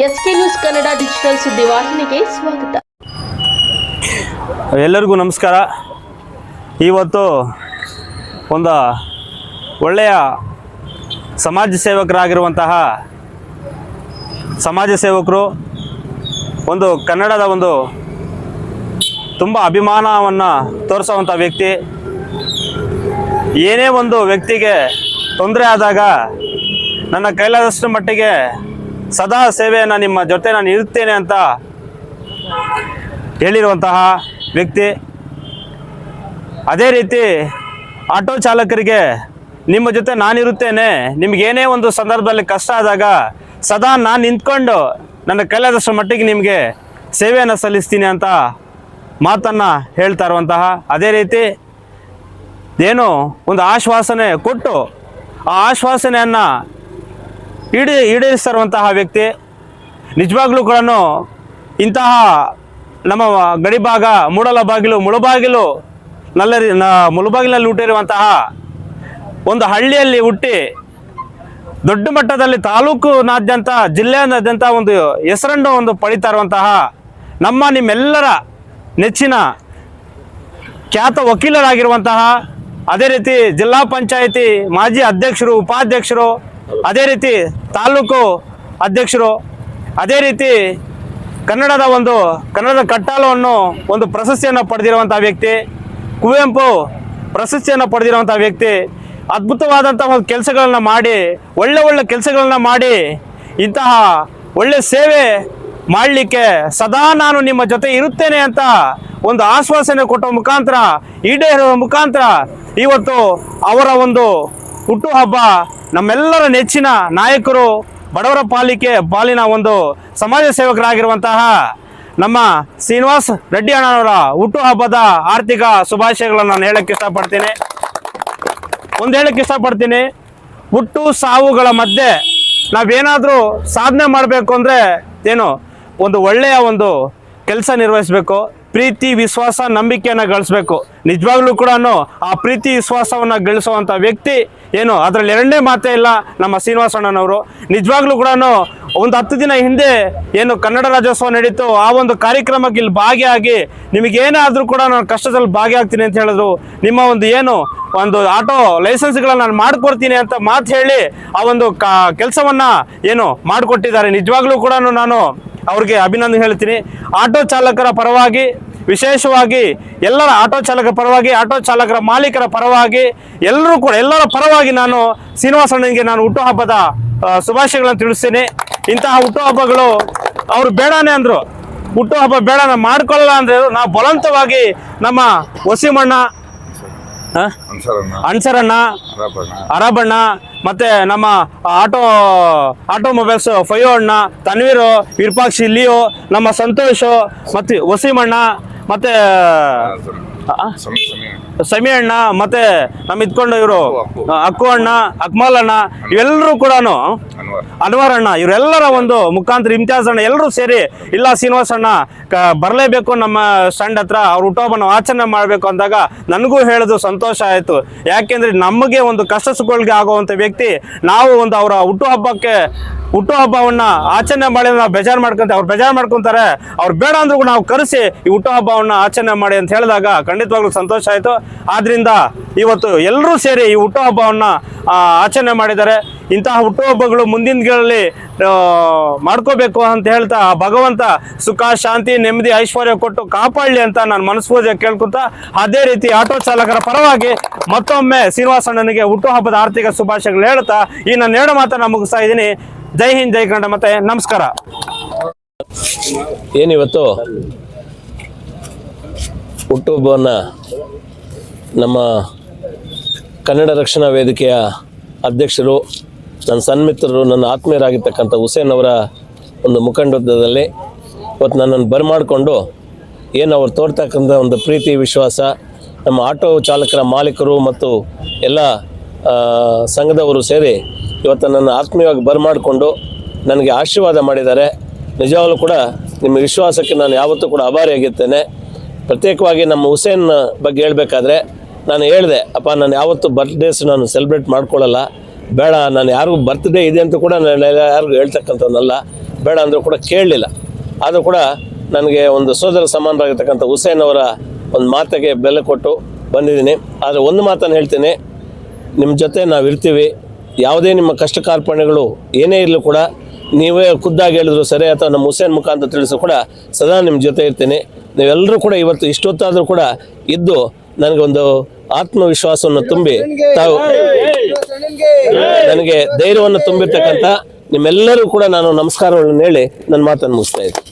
S K news Kannada digital ಸುದ್ದಿವಾಹಿನಿಗೆ ಸ್ವಾಗತ. ಎಲ್ಲರಿಗೂ ನಮಸ್ಕಾರ. ಇವತ್ತು ಒಂದು ಒಳ್ಳೆಯ ಸಮಾಜ ಸೇವಕರಾಗಿರುವಂತಹ ಸಮಾಜ ಸೇವಕರು, ಒಂದು ಕನ್ನಡದ ಒಂದು ತುಂಬ ಅಭಿಮಾನವನ್ನು ತೋರಿಸುವಂಥ ವ್ಯಕ್ತಿ. ಏನೇ ಒಂದು ವ್ಯಕ್ತಿಗೆ ತೊಂದರೆ ಆದಾಗ ನನ್ನ ಕೈಲಾದಷ್ಟು ಮಟ್ಟಿಗೆ ಸದಾ ಸೇವೆಯನ್ನು ನಿಮ್ಮ ಜೊತೆ ನಾನು ಇರುತ್ತೇನೆ ಅಂತ ಹೇಳಿರುವಂತಹ ವ್ಯಕ್ತಿ. ಅದೇ ರೀತಿ ಆಟೋ ಚಾಲಕರಿಗೆ ನಿಮ್ಮ ಜೊತೆ ನಾನಿರುತ್ತೇನೆ ನಿಮಗೇನೇ ಒಂದು ಸಂದರ್ಭದಲ್ಲಿ ಕಷ್ಟ ಆದಾಗ ಸದಾ ನಾನು ನಿಂತ್ಕೊಂಡು ನನ್ನ ಕೈಲಾದಷ್ಟು ಮಟ್ಟಿಗೆ ನಿಮಗೆ ಸೇವೆಯನ್ನು ಸಲ್ಲಿಸ್ತೀನಿ ಅಂತ ಮಾತನ್ನು ಹೇಳ್ತಾ ಇರುವಂತಹ ಅದೇ ರೀತಿ ಏನು ಒಂದು ಆಶ್ವಾಸನೆ ಕೊಟ್ಟು ಆ ಆಶ್ವಾಸನೆಯನ್ನು ಈಡೇ ಈಡೇರಿಸ್ತಾ ವ್ಯಕ್ತಿ ನಿಜವಾಗ್ಲೂ ಕೂಡ ಇಂತಹ ನಮ್ಮ ಗಡಿಭಾಗ ಮೂಡಲ ಬಾಗಿಲು ಮುಳುಬಾಗಿಲು ನಲ್ಲರಿ, ನ ಮುಳುಬಾಗಿಲಲ್ಲಿ ಹುಟ್ಟಿರುವಂತಹ ಒಂದು ಹಳ್ಳಿಯಲ್ಲಿ ಹುಟ್ಟಿ ದೊಡ್ಡ ಮಟ್ಟದಲ್ಲಿ ತಾಲೂಕುನಾದ್ಯಂತ, ಜಿಲ್ಲೆಯಾದ್ಯಂತ ಒಂದು ಹೆಸರನ್ನು ಒಂದು ಪಡಿತಾ ನಮ್ಮ ನಿಮ್ಮೆಲ್ಲರ ನೆಚ್ಚಿನ ಖ್ಯಾತ ವಕೀಲರಾಗಿರುವಂತಹ, ಅದೇ ರೀತಿ ಜಿಲ್ಲಾ ಪಂಚಾಯಿತಿ ಮಾಜಿ ಅಧ್ಯಕ್ಷರು, ಉಪಾಧ್ಯಕ್ಷರು ಅದೇ ರೀತಿ ತಾಲೂಕು ಅಧ್ಯಕ್ಷರು, ಅದೇ ರೀತಿ ಕನ್ನಡದ ಒಂದು, ಕನ್ನಡದ ಕಟ್ಟಾಲವನ್ನು ಒಂದು ಪ್ರಶಸ್ತಿಯನ್ನು ಪಡೆದಿರುವಂಥ ವ್ಯಕ್ತಿ, ಕುವೆಂಪು ಪ್ರಶಸ್ತಿಯನ್ನು ಪಡೆದಿರುವಂಥ ವ್ಯಕ್ತಿ ಅದ್ಭುತವಾದಂಥ ಒಂದು ಕೆಲಸಗಳನ್ನ ಮಾಡಿ, ಒಳ್ಳೆ ಒಳ್ಳೆ ಕೆಲಸಗಳನ್ನ ಮಾಡಿ, ಇಂತಹ ಒಳ್ಳೆ ಸೇವೆ ಮಾಡಲಿಕ್ಕೆ ಸದಾ ನಾನು ನಿಮ್ಮ ಜೊತೆ ಇರುತ್ತೇನೆ ಅಂತ ಒಂದು ಆಶ್ವಾಸನೆ ಕೊಟ್ಟ ಮುಖಾಂತರ, ಈಡೇರುವ ಮುಖಾಂತರ ಇವತ್ತು ಅವರ ಒಂದು ಹುಟ್ಟುಹಬ್ಬ ನಮ್ಮೆಲ್ಲರ ನೆಚ್ಚಿನ ನಾಯಕರು ಬಡವರ ಪಾಲಿಕೆ ಪಾಲಿನ ಒಂದು ಸಮಾಜ ಸೇವಕರಾಗಿರುವಂತಹ ನಮ್ಮ ಶ್ರೀನಿವಾಸ್ ರೆಡ್ಡಿ ಅಣ್ಣನವರ ಹುಟ್ಟುಹಬ್ಬದ ಆರ್ಥಿಕ ಶುಭಾಶಯಗಳನ್ನು ನಾನು ಹೇಳಕ್ಕೆ ಇಷ್ಟಪಡ್ತೀನಿ. ಒಂದು ಹೇಳಕ್ಕೆ ಇಷ್ಟಪಡ್ತೀನಿ. ಹುಟ್ಟು ಸಾವುಗಳ ಮಧ್ಯೆ ನಾವೇನಾದರೂ ಸಾಧನೆ ಮಾಡಬೇಕು ಅಂದರೆ ಏನು? ಒಂದು ಒಳ್ಳೆಯ ಒಂದು ಕೆಲಸ ನಿರ್ವಹಿಸಬೇಕು. ಪ್ರೀತಿ, ವಿಶ್ವಾಸ, ನಂಬಿಕೆಯನ್ನು ಗಳಿಸ್ಬೇಕು. ನಿಜವಾಗ್ಲೂ ಕೂಡ ಆ ಪ್ರೀತಿ, ವಿಶ್ವಾಸವನ್ನು ಗಳಿಸುವಂಥ ವ್ಯಕ್ತಿ ಏನು? ಅದರಲ್ಲಿ ಎರಡನೇ ಮಾತೇ ಇಲ್ಲ ನಮ್ಮ ಶ್ರೀನಿವಾಸಣ್ಣನವರು ನಿಜವಾಗ್ಲೂ ಕೂಡ ಒಂದು ಹತ್ತು ದಿನ ಹಿಂದೆ ಏನು ಕನ್ನಡ ರಾಜ್ಯೋತ್ಸವ ನಡೀತು, ಆ ಒಂದು ಕಾರ್ಯಕ್ರಮಕ್ಕೆ ಇಲ್ಲಿ ಭಾಗಿಯಾಗಿ ನಿಮಗೇನಾದರೂ ಕೂಡ ನಾನು ಕಷ್ಟದಲ್ಲಿ ಭಾಗಿಯಾಗ್ತೀನಿ ಅಂತ ಹೇಳಿದ್ರು. ನಿಮ್ಮ ಒಂದು ಏನು ಒಂದು ಆಟೋ ಲೈಸೆನ್ಸ್ಗಳನ್ನ ನಾನು ಮಾಡಿಕೊಡ್ತೀನಿ ಅಂತ ಮಾತು ಹೇಳಿ ಆ ಒಂದು ಕಾ, ಕೆಲಸವನ್ನು ಏನು ಮಾಡಿಕೊಟ್ಟಿದ್ದಾರೆ. ನಿಜವಾಗ್ಲೂ ಕೂಡ ನಾನು ಅವ್ರಿಗೆ ಅಭಿನಂದನೆ ಹೇಳ್ತೀನಿ. ಆಟೋ ಚಾಲಕರ ಪರವಾಗಿ, ವಿಶೇಷವಾಗಿ ಎಲ್ಲರ ಆಟೋ ಚಾಲಕರ ಪರವಾಗಿ, ಆಟೋ ಚಾಲಕರ ಮಾಲೀಕರ ಪರವಾಗಿ, ಎಲ್ಲರೂ ಕೂಡ, ಎಲ್ಲರ ಪರವಾಗಿ ನಾನು ಶ್ರೀನಿವಾಸಣ್ಣನಿಗೆ ನಾನು ಹುಟ್ಟುಹಬ್ಬದ ಶುಭಾಶಯಗಳನ್ನು ತಿಳಿಸ್ತೀನಿ. ಇಂತಹ ಹುಟ್ಟುಹಬ್ಬಗಳು ಅವರು ಬೇಡನೇ ಅಂದರು. ಹುಟ್ಟುಹಬ್ಬ ಬೇಡ ಮಾಡ್ಕೊಳ್ಳಲ್ಲ ಅಂದ್ರೆ. ನಾವು ಬಲವಂತವಾಗಿ ನಮ್ಮ ವಸೀಮಣ್ಣ ಅನ್ಸರಣ್ಣ. ಅರಬಣ್ಣ. ಮತ್ತೆ ನಮ್ಮ ಆಟೋ ಆಟೋಮೊಬೈಲ್ಸ್ ಫಯೋ ಅಣ್ಣ ತನ್ವೀರು ವಿರೂಪಾಕ್ಷಿ ಲಿಯೋ ನಮ್ಮ ಸಂತೋಷ್ ಮತ್ತೆ ವಸೀಮಣ್ಣ ಮತ್ತೆ ಸಮಿ ಅಣ್ಣ, ಮತ್ತೆ ನಮ್ಮ ಇದ್ಕೊಂಡು ಇವರು ಅಕ್ಕು. ಅಣ್ಣ, ಅಕ್ಮಲ್ ಅಣ್ಣ ಇವೆಲ್ಲರೂ ಕೂಡ ಅನ್ವರ್ ಅಣ್ಣ, ಇವರೆಲ್ಲರ ಒಂದು ಮುಖಾಂತರ ಇಮ್ತಿಯಾಜ್ ಅಣ್ಣ ಎಲ್ಲರೂ ಸೇರಿ ಇಲ್ಲ ಶ್ರೀನಿವಾಸ್ ಅಣ್ಣ ಬರಲೇಬೇಕು ನಮ್ಮ ಸ್ಟ್ಯಾಂಡ್ ಹತ್ರ, ಅವ್ರ ಹುಟ್ಟುಹಬ್ಬನ ಆಚರಣೆ ಮಾಡಬೇಕು ಅಂದಾಗ ನನಗೂ ಹೇಳೋದು ಸಂತೋಷ ಆಯಿತು ಯಾಕೆಂದ್ರೆ ನಮಗೆ ಒಂದು ಕಷ್ಟ ಸುಖಗಳಿಗೆ ಆಗುವಂಥ ವ್ಯಕ್ತಿ, ನಾವು ಒಂದು ಅವರ ಹುಟ್ಟುಹಬ್ಬಕ್ಕೆ, ಹುಟ್ಟುಹಬ್ಬವನ್ನ ಆಚರಣೆ ಮಾಡಿ, ನಾವು ಬೇಜಾರು ಮಾಡ್ಕೊಂತ, ಅವ್ರು ಬೇಜಾರು ಮಾಡ್ಕೊಂತಾರೆ, ಅವ್ರು ಬೇಡ ಅಂದ್ರೂ ನಾವು ಕರೆಸಿ ಈ ಹುಟ್ಟುಹಬ್ಬವನ್ನು ಆಚರಣೆ ಮಾಡಿ ಅಂತ ಹೇಳಿದಾಗ ಖಂಡಿತವಾಗ್ಲೂ ಸಂತೋಷ ಆಯಿತು ಆದ್ರಿಂದ ಇವತ್ತು ಎಲ್ಲರೂ ಸೇರಿ ಈ ಹುಟ್ಟುಹಬ್ಬವನ್ನು ಆಚರಣೆ ಮಾಡಿದ್ದಾರೆ. ಇಂತಹ ಹುಟ್ಟುಹಬ್ಬಗಳು ದಿನಗಳಲ್ಲಿ ಮಾಡ್ಕೋಬೇಕು ಅಂತ ಹೇಳ್ತಾ ಭಗವಂತ ಸುಖ, ಶಾಂತಿ, ನೆಮ್ಮದಿ, ಐಶ್ವರ್ಯ ಕೊಟ್ಟು ಕಾಪಾಡಲಿ ಅಂತ ನಾನು ಮನಸ್ಪೂರ್ತಿಯಾಗಿ ಕೇಳ್ಕೊತಾ, ಅದೇ ರೀತಿ ಆಟೋ ಚಾಲಕರ ಪರವಾಗಿ ಮತ್ತೊಮ್ಮೆ ಶ್ರೀನಿವಾಸಣ್ಣನಿಗೆ ಹುಟ್ಟುಹಬ್ಬದ ಆರ್ಥಿಕ ಶುಭಾಶಯಗಳು ಹೇಳ್ತಾ, ಈ ನಾನು ಎರಡು ಮಾತನ್ನು ಮುಗಿಸ್ತಾ ಇದ್ದೀನಿ. ಜೈ ಹಿಂದ್, ಜೈ ಕನ್ನಡ ಮತ್ತೆ ನಮಸ್ಕಾರ. ಏನಿವತ್ತು? ಹುಟ್ಟುಹಬ್ಬವನ್ನು ನಮ್ಮ ಕನ್ನಡ ರಕ್ಷಣಾ ವೇದಿಕೆಯ ಅಧ್ಯಕ್ಷರು, ನನ್ನ ಸನ್ಮಿತ್ರರು ನನ್ನ ಆತ್ಮೀಯರಾಗಿರ್ತಕ್ಕಂಥ ಹುಸೇನ್ ಅವರ ಒಂದು ಮುಖಂಡತ್ವದಲ್ಲಿ ಇವತ್ತು ನನ್ನನ್ನು ಬರಮಾಡಿಕೊಂಡು ಏನು ಅವ್ರು ತೋರ್ತಕ್ಕಂಥ ಒಂದು ಪ್ರೀತಿ, ವಿಶ್ವಾಸ, ನಮ್ಮ ಆಟೋ ಚಾಲಕರ ಮಾಲೀಕರು ಮತ್ತು ಎಲ್ಲ ಸಂಘದವರು ಸೇರಿ ಇವತ್ತು ನನ್ನ ಆತ್ಮೀಯವಾಗಿ ಬರಮಾಡಿಕೊಂಡು ನನಗೆ ಆಶೀರ್ವಾದ ಮಾಡಿದ್ದಾರೆ. ನಿಜವಾಗಲೂ ಕೂಡ ನಿಮ್ಮ ವಿಶ್ವಾಸಕ್ಕೆ ನಾನು ಯಾವತ್ತೂ ಕೂಡ ಆಭಾರಿಯಾಗಿರ್ತೇನೆ. ಪ್ರತ್ಯೇಕವಾಗಿ ನಮ್ಮ ಹುಸೇನ್ ಬಗ್ಗೆ ಹೇಳಬೇಕಾದ್ರೆ ನಾನು ಹೇಳಿದೆ, ಅಪ್ಪ, ನಾನು ಯಾವತ್ತೂ ಬರ್ತ್ಡೇಸ್ ನಾನು ಸೆಲೆಬ್ರೇಟ್ ಮಾಡ್ಕೊಳ್ಳಲ್ಲ. ಬೇಡ, ನಾನು ಯಾರಿಗೂ ಬರ್ತ್ಡೇ ಇದೆ ಅಂತ ಕೂಡ ನಾನು ಯಾರಿಗೂ ಹೇಳ್ತಕ್ಕಂಥದ್ದಲ್ಲ. ಬೇಡ ಅಂದರೂ ಕೂಡ ಕೇಳಲಿಲ್ಲ. ಆದರೂ ಕೂಡ ನನಗೆ ಒಂದು ಸೋದರ ಸಮಾನರಾಗಿರ್ತಕ್ಕಂಥ ಹುಸೇನ್ ಅವರ ಒಂದು ಮಾತಿಗೆ ಬೆಲೆ ಕೊಟ್ಟು ಬಂದಿದ್ದೀನಿ. ಆದರೆ ಒಂದು ಮಾತನ್ನು ಹೇಳ್ತೀನಿ ನಿಮ್ಮ ಜೊತೆ ನಾವು ಇರ್ತೀವಿ. ಯಾವುದೇ ನಿಮ್ಮ ಕಷ್ಟ ಕಾರ್ಪಣೆಗಳು ಏನೇ ಇರಲಿ ಕೂಡ ನೀವೇ ಖುದ್ದಾಗಿ ಹೇಳಿದ್ರು ಸರಿ ಅಥವಾ ನಮ್ಮ ಹುಸೇನ್ ಮುಖಾಂತರ ತಿಳಿಸು ಕೂಡ ಸದಾ ನಿಮ್ಮ ಜೊತೆ ಇರ್ತೀನಿ. ನೀವೆಲ್ಲರೂ ಕೂಡ ಇವತ್ತು ಇಷ್ಟೊತ್ತಾದರೂ ಕೂಡ ಇದ್ದು ನನಗೊಂದು ಆತ್ಮವಿಶ್ವಾಸವನ್ನು ತುಂಬಿ ತಾವು ನನಗೆ ಧೈರ್ಯವನ್ನು ತುಂಬಿರ್ತಕ್ಕಂಥ ನಿಮ್ಮೆಲ್ಲರೂ ಕೂಡ ನಾನು ನಮಸ್ಕಾರಗಳನ್ನು ಹೇಳಿ ನನ್ನ ಮಾತನ್ನು ಮುಗಿಸ್ತಾ ಇದ್ದೀನಿ.